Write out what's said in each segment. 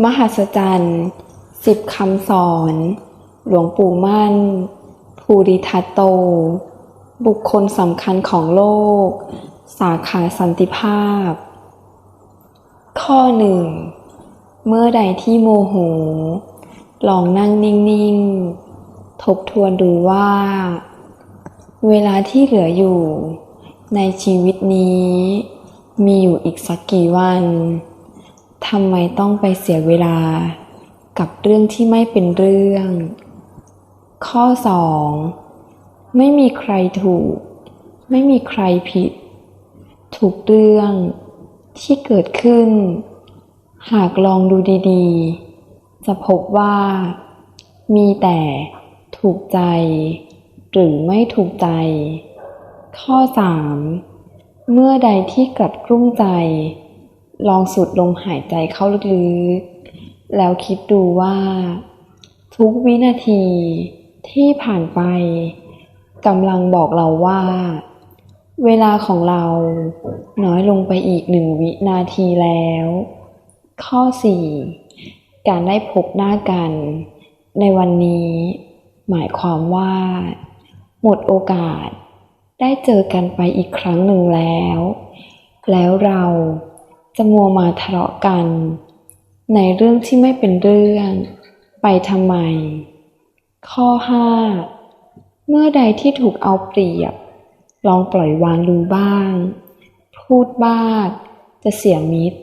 มหัศจรรย์สิบคำสอน หลวงปู่มั่น ภูริทัตโต บุคคลสำคัญของโลก สาขาสันติภาพ ข้อหนึ่ง เมื่อใดที่โมโห ลองนั่งนิ่ง ๆ ทบทวนดูว่า เวลาที่เหลืออยู่ ในชีวิตนี้ มีอยู่อีกสักกี่วัน ทำไมต้องไปเสียเวลากับเรื่องที่ไม่เป็นเรื่อง ข้อสองไม่มีใครถูก ไม่มีใครผิด ถูกเรื่องที่เกิดขึ้น หากลองดูดีๆ จะพบว่า มีแต่ถูกใจ หรือไม่ถูกใจ ข้อสามเมื่อใดที่กลัดกลุ้มใจ ลองสูดลมหายใจเข้าลึกๆ แล้วคิดดูว่า ทุกวินาทีที่ผ่านไปกำลังบอกเราว่า เวลาของเราน้อยลงไปอีกหนึ่งวินาทีแล้ว ข้อ 4 การได้พบหน้ากัน ในวันนี้ หมายความว่า หมดโอกาสได้เจอกันไปอีกครั้งหนึ่งแล้ว แล้วเรา จะมัวมาทะเลาะกัน ในเรื่องที่ไม่เป็นเรื่อง ไปทำไม ข้อ 5 เมื่อใดที่ถูกเอาเปรียบ ลองปล่อยวางดูบ้าง พูดบ้างจะเสียมิตร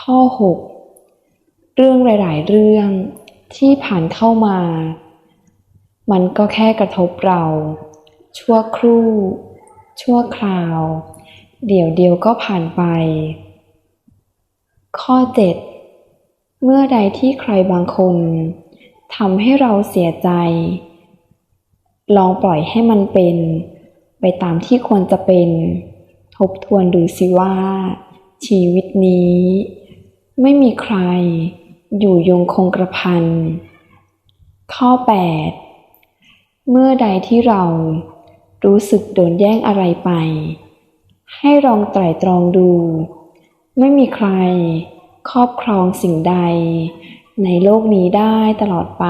ข้อ 6 เรื่องหลาย ๆ เรื่องที่ผ่านเข้ามา มันก็แค่กระทบเรา ชั่วครู่ ชั่วคราว เดี๋ยวเดียวก็ผ่านไป ข้อ 7 เมื่อใดที่ใครบางคนทำให้เราเสียใจ ลองปล่อยให้มันเป็น ไปตามที่ควรจะเป็น ทบทวนดูสิว่า ชีวิตนี้ ไม่มีใคร อยู่ยงคงกระพัน ข้อ 8 เมื่อใดที่เรารู้สึกโดนแย่งอะไรไป ให้ลองไตร่ตรองดู ไม่มีใคร ครอบครองสิ่งใด ในโลกนี้ได้ตลอดไป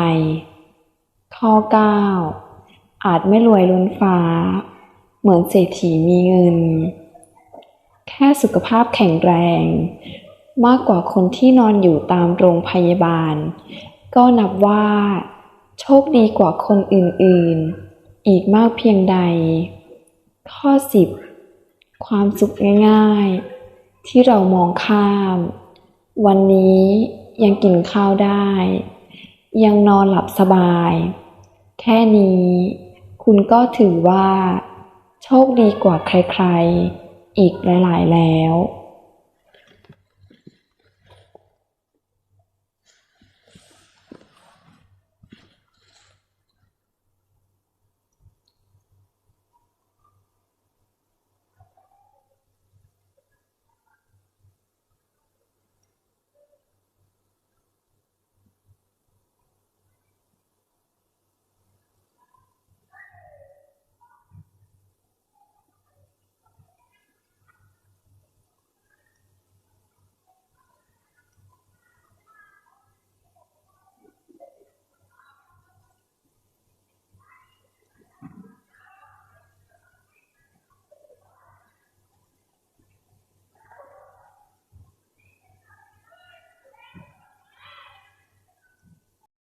ข้อ 9 อาจไม่รวยล้นฟ้า เหมือนเศรษฐีมีเงิน แค่สุขภาพแข็งแรง มากกว่าคนที่นอนอยู่ตามโรงพยาบาล ก็นับว่า โชคดีกว่าคนอื่นๆ อีกมากเพียงใด ข้อ 10 ความสุขง่ายๆ ที่เรามองข้าม วันนี้ยังกินข้าวได้ ยังนอนหลับสบาย แค่นี้ คุณก็ถือว่า โชคดีกว่าใครๆ อีกหลายๆแล้ว